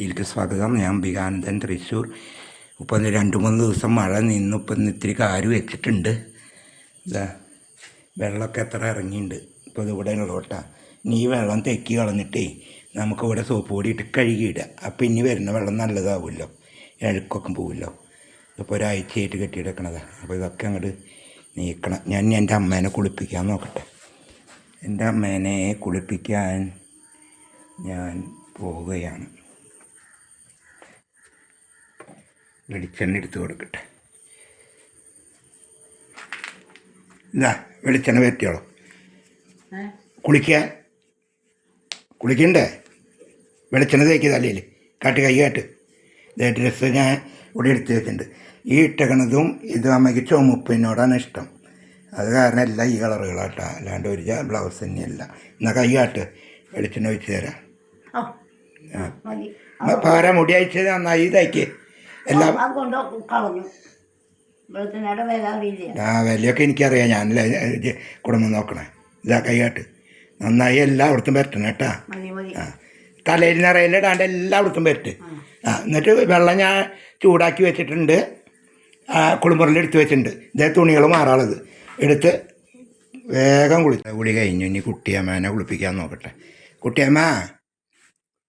സിറ്റിയിലേക്ക് സ്വാഗതം. ഞാൻ ബികാനന്ദൻ തൃശ്ശൂർ ഇപ്പോൾ ഒന്ന് രണ്ട് മൂന്ന് ദിവസം മഴ നിന്നു. ഇപ്പം ഇന്ന് ഇത്തിരി കാര് വെച്ചിട്ടുണ്ട്. ഇതാ വെള്ളമൊക്കെ എത്ര ഇറങ്ങിയിട്ടുണ്ട് ഇപ്പോൾ ഇതിവിടെ ഉള്ളോട്ടാ ഇനി ഈ വെള്ളം തെക്കി കളഞ്ഞിട്ടേ നമുക്ക് ഇവിടെ സോപ്പ് പൊടി ഇട്ട് കഴുകിയിടുക അപ്പം ഇനി വരുന്ന വെള്ളം നല്ലതാവുമല്ലോ. അഴുക്കൊക്കെ പോവുമല്ലോ. ഇപ്പോൾ ഒരാഴ്ചയായിട്ട് കെട്ടിയെടുക്കണതാണ് അപ്പോൾ ഇതൊക്കെ അങ്ങോട്ട് നീക്കണം. ഞാൻ എന്റെ അമ്മേനെ കുളിപ്പിക്കാൻ നോക്കട്ടെ. എന്റെ അമ്മേനെ കുളിപ്പിക്കാൻ ഞാൻ പോവുകയാണ്. വെളിച്ചെണ്ണ എടുത്ത് കൊടുക്കട്ടെ. ഇതാ വെളിച്ചെണ്ണ പറ്റിയോളൂ കുളിക്ക കുളിക്കണ്ടേ? വെളിച്ചെണ്ണ തേക്കിയത് അല്ലേ കാട്ട് കൈ കാട്ട്. ഇതായിട്ട് ഡ്രസ്സ് ഞാൻ ഇവിടെ എടുത്ത് വെച്ചിട്ടുണ്ട്. ഈ ഇട്ടകണതും ഇത് അമ്മയ്ക്ക് ചുമപ്പിനോടാണ് ഇഷ്ടം. അത് കാരണം എല്ലാം ഈ കളറുകളാട്ടാ. അല്ലാണ്ട് ഒരു ബ്ലൗസ് തന്നെയല്ല. എന്നാൽ കൈ കാട്ട്. വെളിച്ചെണ്ണ ഒഴിച്ച് തരാം. ആ, പാര മുടി അയച്ചത് നന്നായി തയ്ക്ക് എല്ലാം കളഞ്ഞു ആ വിലയൊക്കെ എനിക്കറിയാം. ഞാനല്ലേ കുടുംബം നോക്കണേ. ഇതാ കൈകാട്ട്. നന്നായി എല്ലായിടത്തും പറ്റണം കേട്ടാ. ആ തലയിൽ നിറയിലിടാണ്ട് എല്ലായിടത്തും പറ്റ് ആ. എന്നിട്ട് വെള്ളം ഞാൻ ചൂടാക്കി വെച്ചിട്ടുണ്ട്. ആ കുളിമുറിൽ എടുത്ത് വെച്ചിട്ടുണ്ട്. ഇതേ തുണികൾ മാറാളത് എടുത്ത് വേഗം കുളി കുളി കഴിഞ്ഞു. ഇനി കുട്ടിയമ്മേനെ കുളിപ്പിക്കാൻ നോക്കട്ടെ. കുട്ടിയമ്മ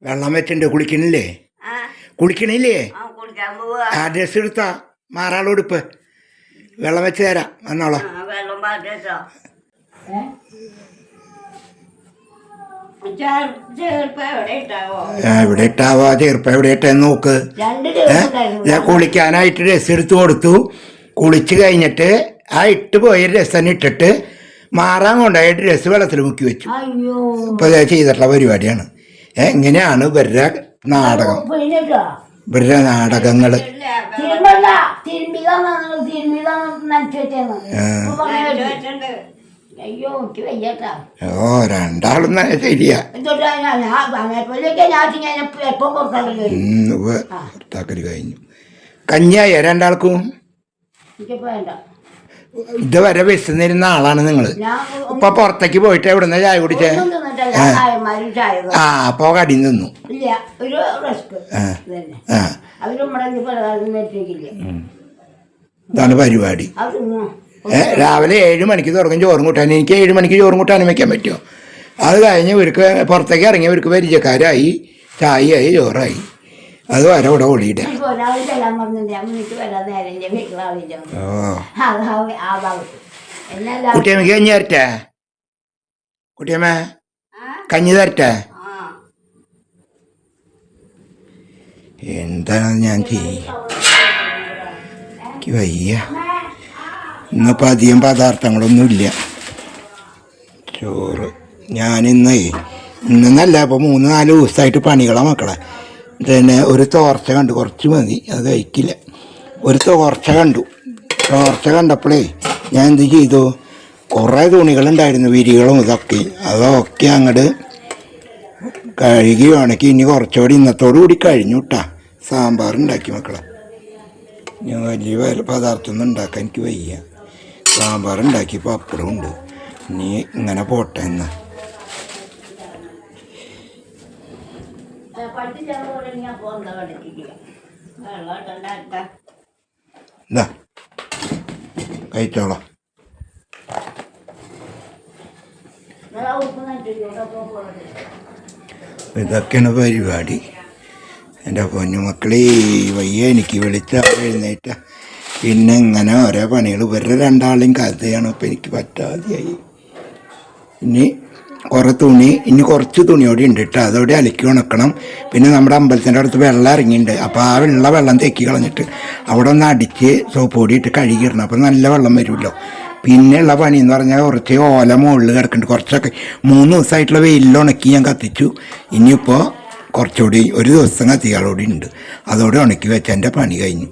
വെള്ളം വെച്ചിട്ടുണ്ട്. കുളിക്കണില്ലേ? കുളിക്കണില്ലേ? ആ ഡ്രസ് എടുത്താ. മാറാളുടുപ്പ് വെള്ളം വെച്ച് തരാം. വന്നോളാം. എവിടെ ഇട്ടാവോ? ചെറുപ്പം എവിടെ ഇട്ടേ നോക്ക്. ഞാൻ കുളിക്കാനായിട്ട് ഡ്രസ്സ് എടുത്ത് കൊടുത്തു. കുളിച്ച് കഴിഞ്ഞിട്ട് ആ ഇട്ട് പോയ ഡ്രസ്സ് തന്നെ ഇട്ടിട്ട് മാറാൻ കൊണ്ടായി ഡ്രസ്സ് വെള്ളത്തിൽ മുക്കി വെച്ചു. ഇപ്പോൾ ഇത് ചെയ്തിട്ടുള്ള പരിപാടിയാണ്. എങ്ങനെയാണ് ഇങ്ങനെയാണ് ഇവരുടെ നാടകം? ഇവരുടെ നാടകങ്ങൾ തിരുമ്പല്ല തിരുമ്പിതാന്ന് തിരുമ്പിതാന്ന് നനച്ചു വെച്ചേന്ന്. ഇപ്പൊ പറഞ്ഞു അയ്യോ എനിക്ക് വയ്യട്ടാ. ഓ രണ്ടാളും തന്നെ ശരിയാ. എന്നിട്ട് ഞാൻ അങ്ങനെപ്പോലൊക്കെ ഞാൻ ഞാൻ എപ്പം പുറത്താക്കി ഉം, ഉവ്വ്. ഭർത്താക്കൽ കഴിഞ്ഞു. കഞ്ഞിയായ രണ്ടാൾക്കും? എനിക്കിപ്പോ വേണ്ട ഇതുവരെ വിശന്നിരുന്ന ആളാണ് നിങ്ങൾ ഇപ്പൊ പുറത്തേക്ക് പോയിട്ട് എവിടുന്ന ചായ കുടിച്ചേ? ആ. അപ്പൊ കടി നിന്നു. തന്നെ ഇതാണ് പരിപാടി. രാവിലെ ഏഴ് മണിക്ക് തുടങ്ങും ചോറും കൂട്ടാൻ. എനിക്ക് ഏഴ് മണിക്ക് ചോറും കൂട്ടാൻ വെക്കാൻ പറ്റുമോ? അത് കഴിഞ്ഞ് ഇവർക്ക് പുറത്തേക്ക് ഇറങ്ങി ഇവർക്ക് പരിചയക്കാരായി ചായയായി ചോറായി. അത് വരെ ഇവിടെ ഓടിയിട ഇപ്പൊ ഒരാൾ ചെല്ലാൻ പറഞ്ഞിട്ട് എനിക്ക് വരാൻ നേരം വീട്ടിലാളില്ല ഓ അതാവും ആ. ഭാഗത്ത്. എന്നെല്ലാം കുട്ടിയമ്മക്ക് കഞ്ഞി തരട്ടെ? കുട്ടിയമ്മ കഞ്ഞി തരട്ടെ? എന്താണ് ഞാൻ ചെയ്യ വയ്യ. ഇന്നിപ്പോൾ അധികം പദാർത്ഥങ്ങളൊന്നുമില്ല. ചോറ്. ഞാനിന്നേ ഇന്നല്ല ഇപ്പോൾ മൂന്ന് നാല് ദിവസമായിട്ട് പണികളാണ് മക്കളെ. പിന്നെ ഒരു തോർച്ച കണ്ടു. കുറച്ച് മതി. അത് കഴിക്കില്ല. ഒരു തോർച്ച കണ്ടു. തോർച്ച കണ്ടപ്പോഴേ ഞാൻ എന്ത് ചെയ്തു? കുറേ തുണികളുണ്ടായിരുന്നു വിരികളും ഇതൊക്കെ. അതൊക്കെ അങ്ങോട്ട് കഴുകി ഉണക്കി ഇനി കുറച്ചുകൂടി ഇന്നത്തോടു കൂടി കഴിഞ്ഞു കേട്ടാ സാമ്പാർ ഉണ്ടാക്കി മക്കളെ. ഞാൻ വലിയ പദാർത്ഥമൊന്നും ഉണ്ടാക്കാൻ എനിക്ക് വയ്യ. സാമ്പാർ ഉണ്ടാക്കി പപ്പടം ഉണ്ട്. ഇനി ഇങ്ങനെ പോട്ടെ എന്ന് പഠിച്ചാൽ ഞാൻ പോകുന്ന പഠിക്കില്ല വെള്ളം ഇട്ടുണ്ടാക്കാം ഇതാ കഴിച്ചോളാം ഇതൊക്കെയാണ് പരിപാടി. എന്റെ പൊന്നു മക്കളെ വയ്യ എനിക്ക് വിളിച്ച എഴുന്നേറ്റ. പിന്നെ ഇങ്ങനെ ഓരോ പണികൾ ഇവരുടെ രണ്ടാളെയും കഥയാണ് ഇപ്പം എനിക്ക് പറ്റാതെയായി. ഇനി കുറേ തുണി ഇനി കുറച്ച് തുണിയോടെ ഉണ്ട് കേട്ടോ അതോടെ അലക്കി ഉണക്കണം. പിന്നെ നമ്മുടെ അമ്പലത്തിന്റെ അടുത്ത് വെള്ളം ഇറങ്ങിയിട്ടുണ്ട് അപ്പോൾ ആ വെള്ള വെള്ളം തെക്കി കളഞ്ഞിട്ട് അവിടെ ഒന്ന് അടിച്ച് സോപ്പ് പൊടി ഇട്ട് കഴുകിയിടണം. അപ്പോൾ നല്ല വെള്ളം വരുമല്ലോ. പിന്നെയുള്ള പണി എന്ന് പറഞ്ഞാൽ കുറച്ച് ഓല മുകളിൽ കിടക്കുന്നുണ്ട്. കുറച്ചൊക്കെ മൂന്ന് ദിവസമായിട്ടുള്ള വെയിലിൽ ഉണക്കി ഞാൻ കത്തിച്ചു. ഇനിയിപ്പോൾ കുറച്ചുകൂടി ഒരു ദിവസം കത്തിയാളോടെ ഉണ്ട്. അതോടെ ഉണക്കി വെച്ച എന്റെ പണി കഴിഞ്ഞു.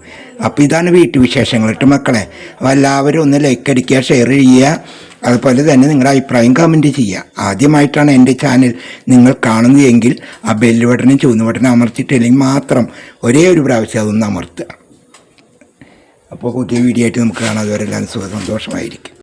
അപ്പോൾ ഇതാണ് വീട്ടു വിശേഷങ്ങളിട്ട് മക്കളെ. അപ്പോൾ എല്ലാവരും ഒന്ന് ലൈക്ക് അടിക്കുക ഷെയർ ചെയ്യുക. അതുപോലെ തന്നെ നിങ്ങളുടെ അഭിപ്രായം കമന്റ് ചെയ്യുക. ആദ്യമായിട്ടാണ് എന്റെ ചാനൽ നിങ്ങൾ കാണുന്നതെങ്കിൽ ആ ബെല്ല് ബട്ടനും ചുവന്ന ബട്ടനും അമർത്തിയിട്ടില്ലെങ്കിൽ മാത്രം ഒരേ ഒരു പ്രാവശ്യം അതൊന്ന് അമർത്തുക. അപ്പോൾ പുതിയ വീഡിയോ ആയിട്ട് നമുക്ക് കാണാം. അതുവരെ എല്ലാവരും സുഖ സന്തോഷമായിരിക്കും.